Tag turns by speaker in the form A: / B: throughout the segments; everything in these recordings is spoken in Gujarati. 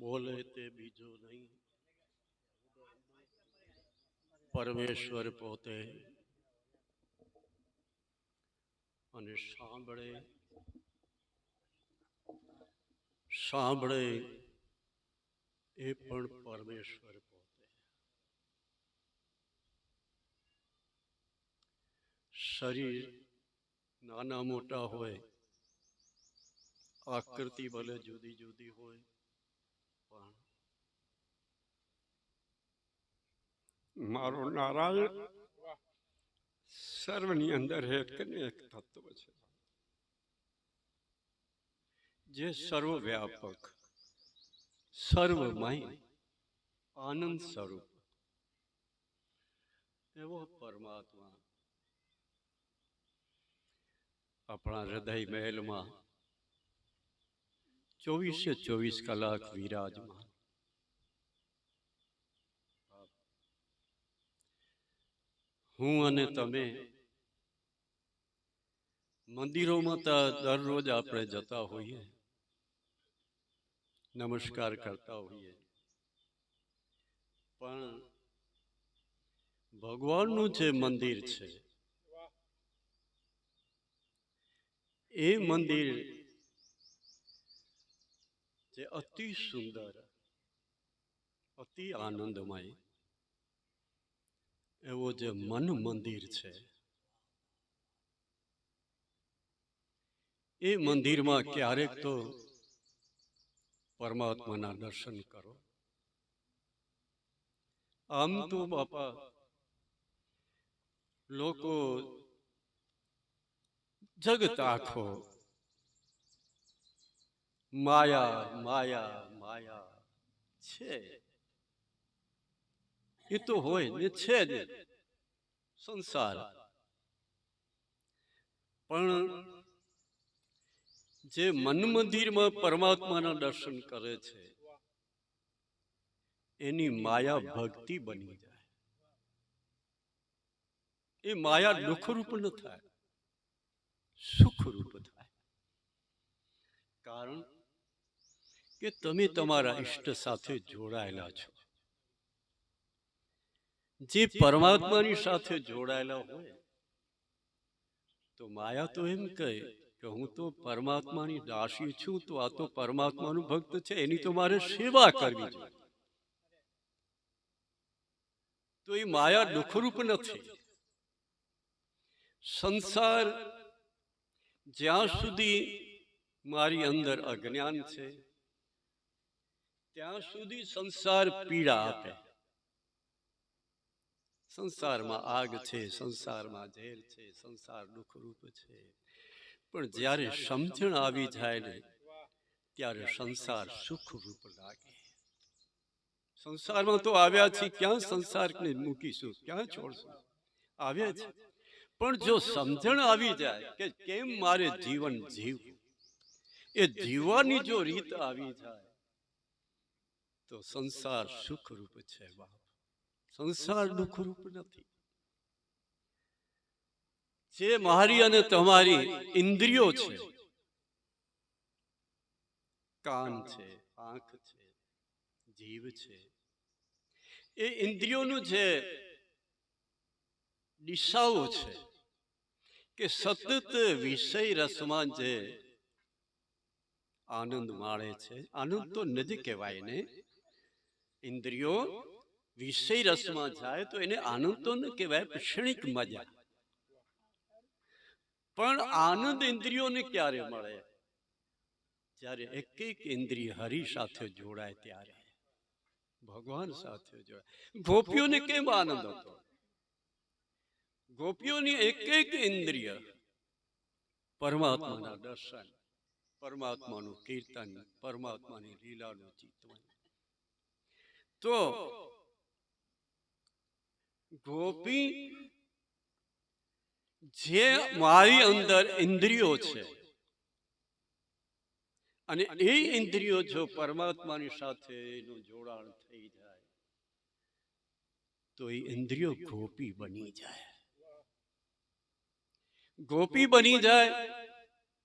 A: બોલે તે બીજો નહીં. પરમેશ્વર પોતે અને સાંભળે સાંભળે એ પણ પરમેશ્વર પોતે. શરીર નાના મોટા હોય, આકૃતિ ભલે જુદી જુદી હોય પણ મારો નારાયણ સર્વની અંદર એક ને એક તત્વ છે જે સર્વવ્યાપક સર્વમય આનંદ સ્વરૂપ એવો પરમાત્મા આપણા હૃદય મહેલમાં ચોવીસે ચોવીસ કલાક વિરાજમાન હું અને તમે મંદિરોમાં તો દરરોજ આપણે જતા હોઈએ. નમસ્કાર કરતા હોઈએ. પણ ભગવાનનું જે મંદિર છે, એ મંદિર જે અતિ સુંદર, અતિ આનંદમય એવો જે મન મંદિર છે. એ મંદિરમાં ક્યારેક તો પરમાત્માના દર્શન કરો. આમ તો બાપા, લોકો જગત આખો માયા માયા માયા છે. એ તો હોય ને છે જ. સંસાર. પણ જે મન મંદિરમાં પરમાત્માના દર્શન કરે છે, એની માયા ભક્તિ બની જાય. એ માયા દુઃખરૂપ ન થાય, સુખરૂપ થાય. કારણ કે તમે તમારા ઈષ્ટ સાથે જોડાયેલા છો. જે પરમાત્માની સાથે જોડાયેલા હોય તો માયા તો એમ કહે કે હું તો પરમાત્માની દાસી છું તો આ તો પરમાત્માનું ભક્ત છે એની તો મારે સેવા કરવી જોઈએ. તો એ માયા દુઃખરૂપ નથી. સંસાર જ્યાં સુધી મારી અંદર અજ્ઞાન છે ત્યાં સુધી સંસાર પીડા આપે. સંસારમાં આગ છે સંસારમાં ઝેર છે સંસાર દુઃખરૂપ છે. પણ જ્યારે સમજણ આવી જાય ને ત્યારે સંસાર સુખરૂપ લાગે. સંસારમાં તો આવ્યા છે ક્યાં સંસારને મૂકીશું ક્યાં છોડશું? આવ્યા છે પણ જો સમજણ આવી જાય કે કેમ મારે જીવન જીવવું? એ જીવવાની જો રીત આવી જાય તો સંસાર સુખરૂપ છે બાપ. સંસાર દુઃખરૂપ નથી. જે મારી અને તમારી ઇન્દ્રિયો છે. કાન છે આંખ છે જીવ છે. એ ઇન્દ્રિયોનું જે દિશાઓ છે કે સતત વિષય રસમાં જે આનંદ માણે છે. આનંદ તો નથી કહેવાય ને. ઇન્દ્રિયો વિષય રસમાં જાય તો એને આનંદ તો ન કહેવાય ક્ષણિક મજા. પણ આનંદ ઇન્દ્રિયોને ક્યારે મળે? જ્યારે એક એક ઇન્દ્રિય હરિ સાથે જોડાય ત્યારે ભગવાન સાથે જોડાય. ગોપીઓને કેમ આનંદ હતો? ગોપીઓની એક એક ઇન્દ્રિય. પરમાત્માના દર્શન પરમાત્માનું કીર્તન પરમાત્માની લીલાનું ચિંતન તો ગોપી જે મારી અંદર ઇન્દ્રિયો છે. અને એ ઇન્દ્રિયો જો પરમાત્માની સાથે એનું જોડાણ થઈ જાય તો એ ઇન્દ્રિયો ગોપી બની જાય. ગોપી બની જાય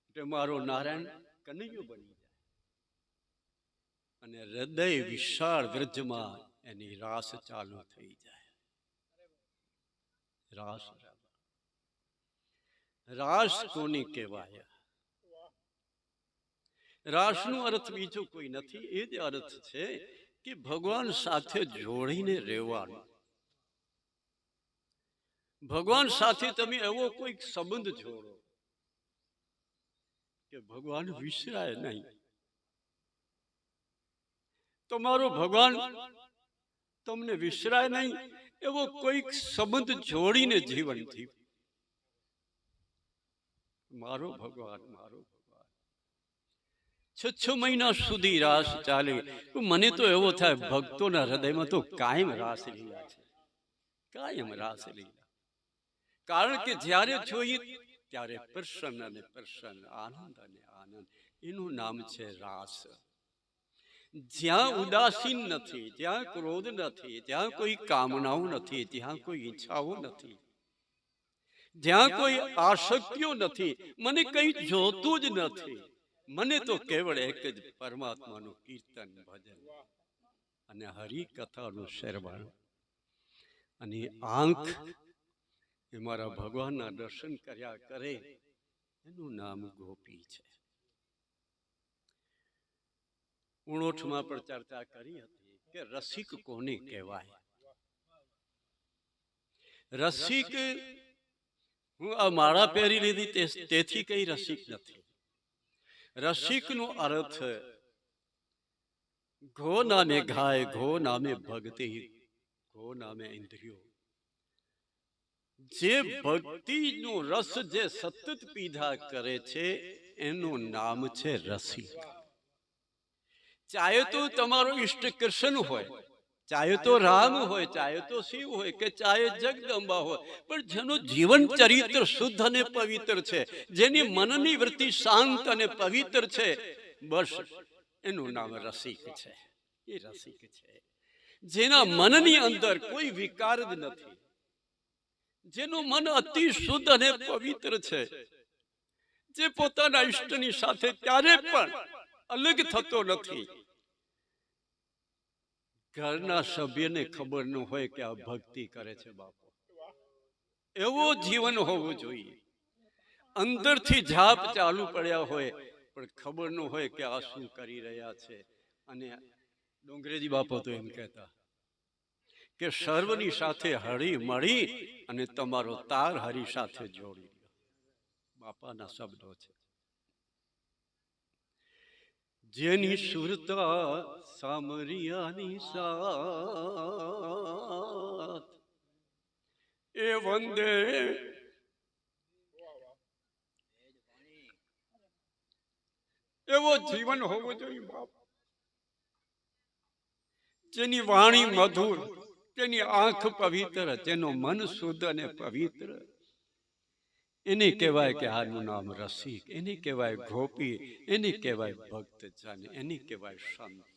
A: એટલે મારો નારાયણ કનૈયો બની જાય. અને હૃદય વિશાળ વ્રજમાં એની રાસ ચાલુ થઈ જાય. રાસ રાસ કોને કહેવાય? રાસનો અર્થ બીજો કોઈ નથી, એ જ અર્થ છે કે ભગવાન સાથે જોડીને રહેવાનું. ભગવાન સાથે તમે એવો કોઈક સંબંધ જોડો કે ભગવાન વિસરાય નહીં. તમારો ભગવાન તમને વિસરાય નહીં એવો કોઈક સંબંધ જોડીને જીવન જીવ મારો ભગવાન મારો ભગવાન. છ છ મહિના સુધી રાસ ચાલે. મને તો એવો થાય ભક્તોના હૃદયમાં તો કાયમ રાસ લીલા છે. કાયમ રાસ લીલા. કારણ કે જ્યારે જોઈએ ત્યારે પ્રસન્ન અને પ્રસન્ન આનંદ અને આનંદ. એનું નામ છે રાસ. જ્યાં ઉદાસીન નથી, જ્યાં ક્રોધ નથી, જ્યાં કોઈ કામનાઓ નથી ત્યાં કોઈ ઈચ્છાઓ નથી, જ્યાં કોઈ આસક્તિઓ નથી, મને કઈ જોતું જ નથી. મને તો કેવળ એક જ પરમાત્માનું કીર્તન, ભજન અને હરિકથાનું શેરવાણ અને આંખ એ મારા ભગવાનના દર્શન કર્યા કરે, એનું નામ ગોપી છે. ઉણોઠમાં પણ ચર્ચા કરી હતી કે રસિક કોને કહેવાય? રસિક, હું આ માળા પહેરી લીધી તેથી કઈ રસિક નથી. રસિકનો અર્થ, ઘો નામે ગાય, ઘો નામે ભક્તિ, ઘો નામે ઇન્દ્રિયો. જે ભક્તિનો રસ જે સતત પીધા કરે છે, એનું નામ છે રસિક. ચાહે તો તમારો ઈષ્ટ કૃષ્ણ હોય ચાહે તો રામ હોય ચાહે તો શિવ હોય કે ચાહે જગદંબા હોય પણ જેનું જીવન ચરિત્ર શુદ્ધ અને પવિત્ર છે જેની મનની વૃત્તિ શાંત અને પવિત્ર છે. બસ એનું નામ રસિક છે. એ રસિક છે. જેના મનની અંદર કોઈ વિકાર જ નથી. જેનું મન અતિ શુદ્ધ અને પવિત્ર છે. જે પોતાના ઈષ્ટની સાથે ક્યારે પણ અલગ થતો નથી. ઘરના સભ્યને ખબર ન હોય કે આ ભક્તિ કરે છે બાપુ. એવો જીવન હોવું જોઈએ. અંદરથી જાપ ચાલુ પડ્યા હોય, પણ ખબર ન હોય કે આ શું કરી રહ્યા છે. અને ડુંગરેજી બાપો તો એમ કહેતા કે સર્વની સાથે હળી મળી અને તમારો તાર હરી સાથે જોડી બાપાના શબ્દો છે. જેની સુરતા સામરિયાની સાથ. એ વંદે. એવો જીવન હોવું જોઈએ બાપ. જેની વાણી મધુર, તેની આંખ પવિત્ર, તેનો મન શુદ્ધ અને પવિત્ર. એને કહેવાય કે આનું નામ રસિક એને કહેવાય ગોપી એને કહેવાય ભક્ત જન એને કહેવાય સંત.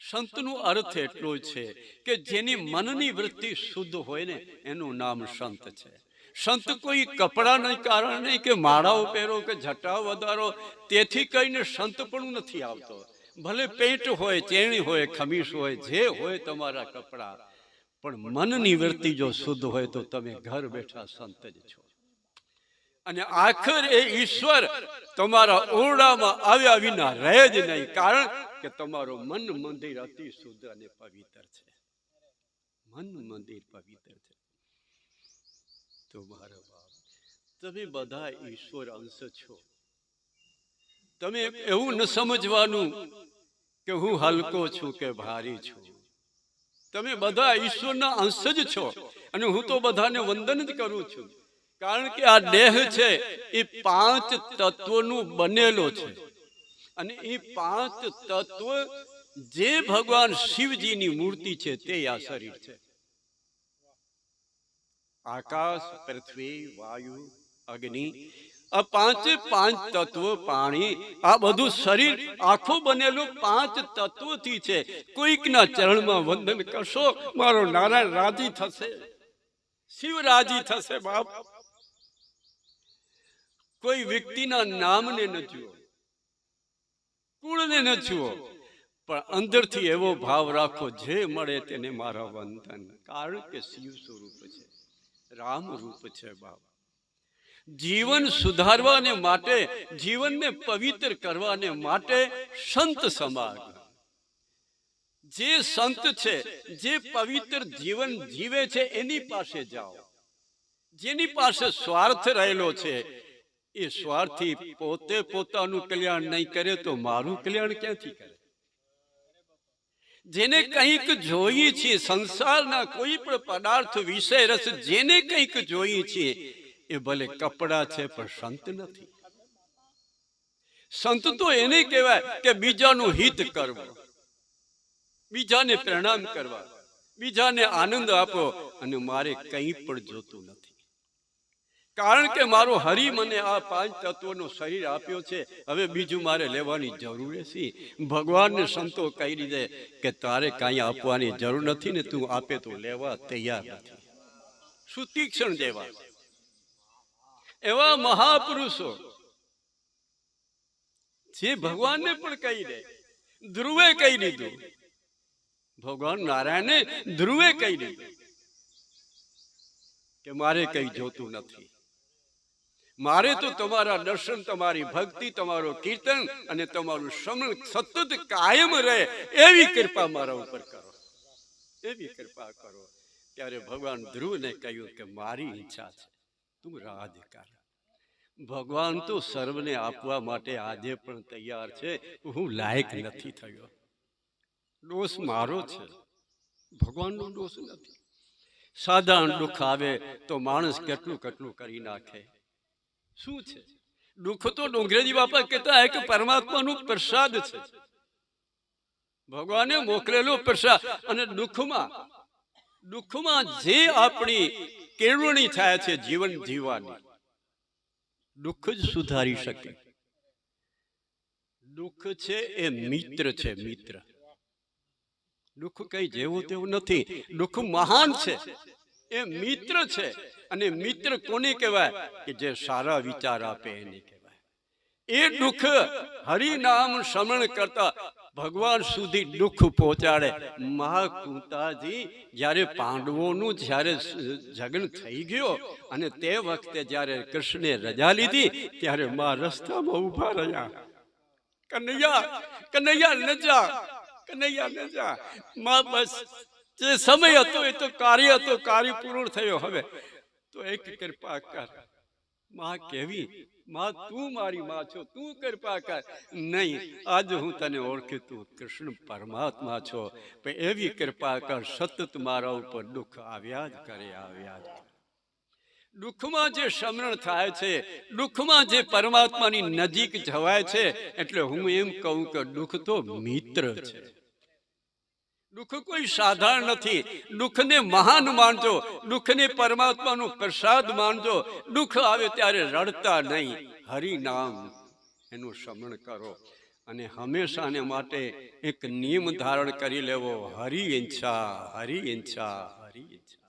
A: સંતનો અર્થ એટલો છે કે જેની મનની વૃત્તિ શુદ્ધ હોય ને એનું નામ સંત છે. સંત કોઈ કપડાને કારણે કે માળાઓ પહેરો કે જટાઓ વધારો તેથી કહીને સંત પણ નથી આવતો. ભલે પેન્ટ હોય ચેણી હોય ખમીસ હોય જે હોય તમારા કપડા. પણ મનની વૃત્તિ જો શુદ્ધ હોય તો તમે ઘર બેઠા સંત જ છો અને આખર ઈશ્વર તમારા ઓરડામાં આવ્યા વિના રહે જ નહીં. કારણ કે તમારું મન મંદિર અતિ શુદ્ધ અને પવિત્ર છે. મન મંદિર પવિત્ર છે. તો બાપ, તમે બધા ઈશ્વર અંશ છો. તમે એવું ન સમજવાનું કે હું હલકો છું કે ભારી છું. તમે બધા ઈશ્વરના અંશ જ છો. અને હું તો બધાને વંદન જ કરું છું. કારણ કે આ દેહ છે, એ પાંચ તત્વોનું બનેલો છે. અને એ પાંચ તત્વ જે ભગવાન શિવજીની મૂર્તિ છે, તે આ શરીર છે. આકાશ, પૃથ્વી, વાયુ, અગ્નિ, આ પાંચે પાંચ તત્વ પાણી, આ બધું શરીર આખું બનેલું પાંચ તત્વોથી છે. કોઈકના ચરણમાં વંદન કરશો, મારો નારાયણ રાજી થશે. શિવ રાજી થશે, બાપ. કોઈ વ્યક્તિના નામને ન જુઓ, કુળને ન જુઓ, પણ અંદરથી એવો ભાવ રાખો જે મળે તેને મારા વંદન. કારણ કે શિવ સ્વરૂપ છે, રામ રૂપ છે બાબા જીવન સુધારવાને માટે, જીવનને પવિત્ર કરવાને માટે સંત સમાજ જે સંત છે, જે પવિત્ર જીવન જીવે છે, એની પાસે જાઓ. જેની પાસે સ્વાર્થ રહેલો છે એ સ્વાર્થી પોતે પોતાનું કલ્યાણ નહીં કરે તો મારું કલ્યાણ ક્યાંથી કરે? જેને કંઈક જોઈએ છીએ, સંસારના કોઈ પણ પદાર્થ વિષય રસ જેને કંઈક જોઈએ છીએ, એ ભલે કપડા છે, પણ સંત નથી. સંત તો એને કહેવાય કે બીજાનું હિત કરવું, બીજાને પ્રણામ કરવા, બીજાને આનંદ આપો, અને મારે કંઈ પણ જોતું નથી. કારણ કે મારો હરિ મને આ પાંચ તત્વોનો શરીર આપ્યો છે. હવે બીજું મારે લેવાની જરૂર છે ભગવાનને સંતો કહી દીધે કે તારે કાંઈ આપવાની જરૂર નથી ને તું આપે તો લેવા તૈયાર નથી. શું તીક્ષણ દેવા. એવા મહાપુરુષો જે ભગવાનને પણ કહી દે. ધ્રુવે કહી દીધું. ભગવાન નારાયણે ધ્રુવે કહી દીધું. કે મારે કઈ જોતું નથી. મારે તો તમારા દર્શન, તમારી ભક્તિ, તમારો કીર્તન અને તમારું શ્રમણ સતત કાયમ રહે એવી કૃપા મારા ઉપર કરો. એવી કૃપા કરો. ત્યારે ભગવાન ધ્રુવને કહ્યું કે મારી ઈચ્છા છે. તું રાધિકા ભગવાન તો સર્વને આપવા માટે આજે પણ તૈયાર છે. હું લાયક નથી થયો. દોષ મારો છે. ભગવાનનો દોષ નથી. સાધારણ દુઃખ આવે તો માણસ કેટલું કેટલું કરી નાખે. શું છે? દુઃખ તો ડુંગરેજી બાપા કહેતા હે કે પરમાત્માનું પ્રસાદ છે. ભગવાને મોકલેલો પ્રસાદ. અને દુઃખમાં દુઃખમાં જે આપણી કેળવણી થાય છે જીવન જીવવાની દુઃખ જ સુધારી શકે. દુઃખ છે એ મિત્ર છે મિત્ર. દુઃખ કઈ જેવું તેવું નથી. દુઃખ મહાન છે. એ મિત્ર છે. અને મિત્ર કોને કહેવાય? કે જે સારા વિચાર આપે એને કહેવાય. એ દુઃખ હરિનામ શ્રવણ કરતા ભગવાન સુધી દુઃખ પહોંચાડે. મહાકુંતાજી, જ્યારે પાંડવોનું જ્યારે જગન થઈ ગયો અને તે વખતે જ્યારે કૃષ્ણે રજા લીધી, ત્યારે મા રસ્તામાં ઊભા રહ્યા. કનૈયા કનૈયા ન જા, કનૈયા ન જા. મા બસ, જે સમય હતો એ તો કાર્ય હતો, કાર્ય પૂર્ણ થયો. હવે તો એક કૃપા કર. માં કેવી માં, તું મારી માં છો, તું કૃપા કર. નહીં, આજ હું તને ઓળખી તું કૃષ્ણ પરમાત્મા છો. પણ એવી કૃપા કર, સતત મારા ઉપર દુઃખ આવ્યા જ કરે, આવ્યા જ દુઃખમાં જે સમરણ થાય છે, દુઃખમાં જે પરમાત્માની નજીક જવાય છે, એટલે હું એમ કહું કે દુઃખ તો મિત્ર છે. દુઃખ કોઈ સાધારણ નથી. દુઃખને મહાન માનજો. દુઃખને પરમાત્માનો પ્રસાદ માનજો. દુઃખ આવે ત્યારે રડતા નહીં. હરિ નામ એનું શ્રમણ કરો અને હંમેશાને માટે એક નિયમ ધારણ કરી લેવો. હરિ ઈચ્છા હરિ ઈચ્છા હરિ ઈચ્છા.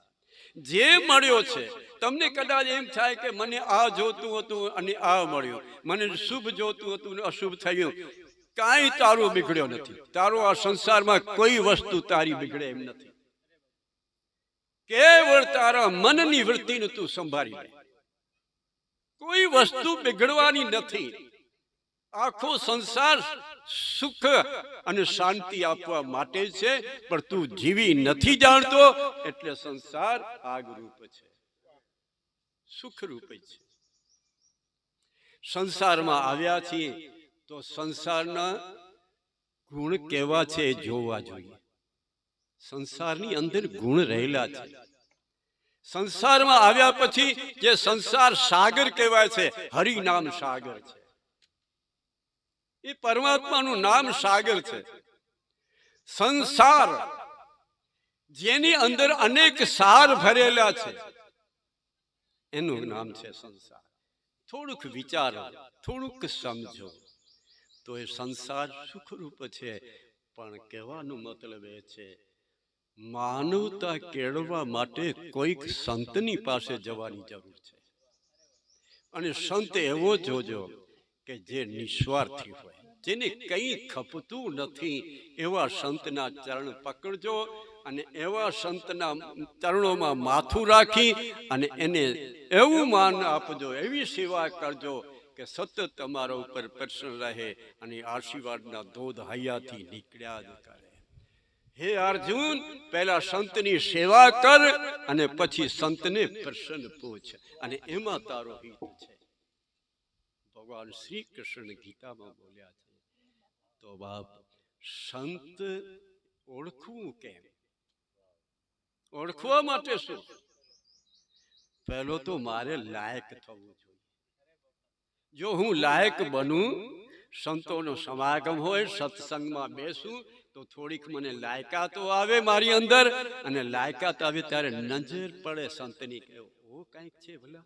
A: જે મળ્યો છે, તમને કદાચ એમ થાય કે મને આ જોતું હતું અને આ મળ્યું. મને શુભ જોતું હતું ને અશુભ થયું. કાંઈ તારું બિગડ્યો નથી. તારો આ સંસારમાં કોઈ વસ્તુ તારી બિગડે એમ નથી. કેવળ તારા મનની વૃત્તિને તું સંભાળી લે. કોઈ વસ્તુ બિગડવાની નથી. આખો સંસાર સુખ અને શાંતિ આપવા માટે છે, પણ તું જીવી નથી જાણતો, એટલે સંસાર આગરૂપ છે. સુખરૂપ છે. સંસારમાં આવ્યા છીએ તો સંસારના ગુણ કેવા છે એ જોવા જોઈએ. સંસારની અંદર ગુણ રહેલા છે. સંસારમાં આવ્યા પછી જે સંસાર સાગર કહેવાય છે હરિ નામ સાગર છે. એ પરમાત્માનું નામ સાગર છે. સંસાર જેની અંદર અનેક સાર ભરેલા છે. એનું નામ છે સંસાર. થોડુંક વિચારો, થોડુંક સમજો. તો એ સંસાર સુખરૂપ છે. પણ કહેવાનો મતલબ એ છે, માનવતા કેળવવા માટે કોઈક સંતની પાસે જવાની જરૂર છે. અને સંત એવો જોજો કે જે નિસ્વાર્થી હોય, જેને કંઈ ખપતું નથી. એવા સંતના ચરણ પકડજો અને એવા સંતના ચરણોમાં માથું રાખી અને એને એવું માન આપજો, એવી સેવા કરજો કે સતત તમારા ઉપર પ્રસન્ન રહે અને આશીર્વાદના ધોધ હૈયાથી નીકળ્યા જ કરે. હે અર્જુન, પહેલા સંતની સેવા કર અને પછી સંતને પ્રસન્ન પૂછ અને એમાં તારો હિત છે. ભગવાન શ્રી કૃષ્ણ ગીતામાં બોલ્યા છે, તો બાપ, સંત ઓળખવું કેમ? ઓળખવા માટે શું? પહેલો તો મારે લાયક થવું જોઈએ. જો હું લાયક બનું સંતોનો સમાગમ હોય સત્સંગમાં બેસું તો થોડીક મને લાયકાતો આવે મારી અંદર અને લાયકાત આવે ત્યારે નજર પડે સંતની કે ઓ કંઈક છે ભલા.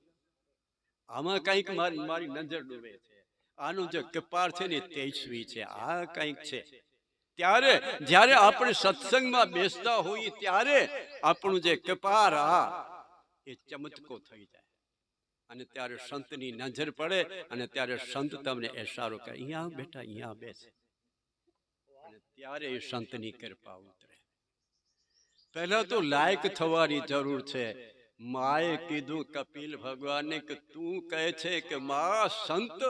A: આમાં કંઈક મારી મારી નજર ડૂબે છે. આનું જે કપાળ છે ને તેજસ્વી છે. આ કંઈક છે. ત્યારે જ્યારે આપણે સત્સંગમાં બેસતા હોઈએ ત્યારે આપણું જે કપાર આ એ ચમત્કો થઈ જાય. અને ત્યારે સંતની નજર પડે અને ત્યારે સંત તમને એશારો કરે અહીંયા બેટા, અહીંયા બેસે. અને ત્યારે એ સંતની કૃપા ઉતરે. પહેલા તો લાયક થવાની જરૂર છે. માએ કીધું કપિલ ભગવાનને કે તું કહે છે કે મા સંત.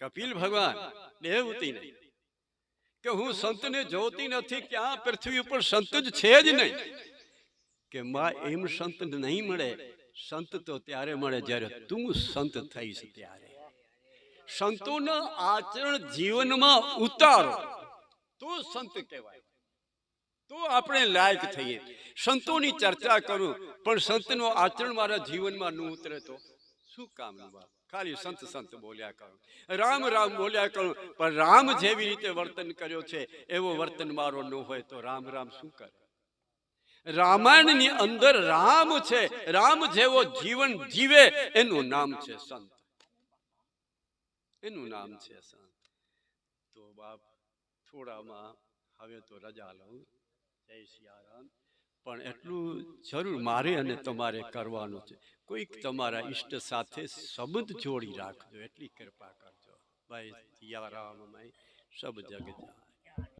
A: કપિલ ભગવાન દેવતી નહીં. કે હું સંતને જોતી નથી, ક્યાં પૃથ્વી ઉપર સંત જ છે જ નહીં. કે માં એમ સંત નહીં મળે. સંત તો ત્યારે મળે જ્યારે તું સંત થઈશ ત્યારે. સંતોના આચરણ જીવનમાં ઉતારો. તો સંત કહેવાય. તો આપણે લાયક થઈએ. સંતોની ચર્ચા કરું પણ સંતનો આચરણ મારા જીવનમાં ન ઉતરે તો શું કામનું બાપ? ખાલી સંત સંત બોલ્યા કરું. રામ રામ બોલ્યા કરું. પણ રામ જેવી રીતે વર્તન કર્યો છે એવો વર્તન મારો ન હોય તો રામ રામ શું કરે? રામાયણની અંદર રામ છે. રામ જેવો જીવન જીવે, એનું નામ છે સંત. એનું નામ છે સંત. તો બાપ, થોડામાં હવે તો રજા લઉં. જય સિયારામ. પણ એટલું જરૂર મારે અને તમારે કરવાનું છે. કોઈક તમારા ઈષ્ટ સાથે સંબંધ જોડી રાખજો. એટલી કૃપા કરજો. ભાઈ સિયારામ સબ જગ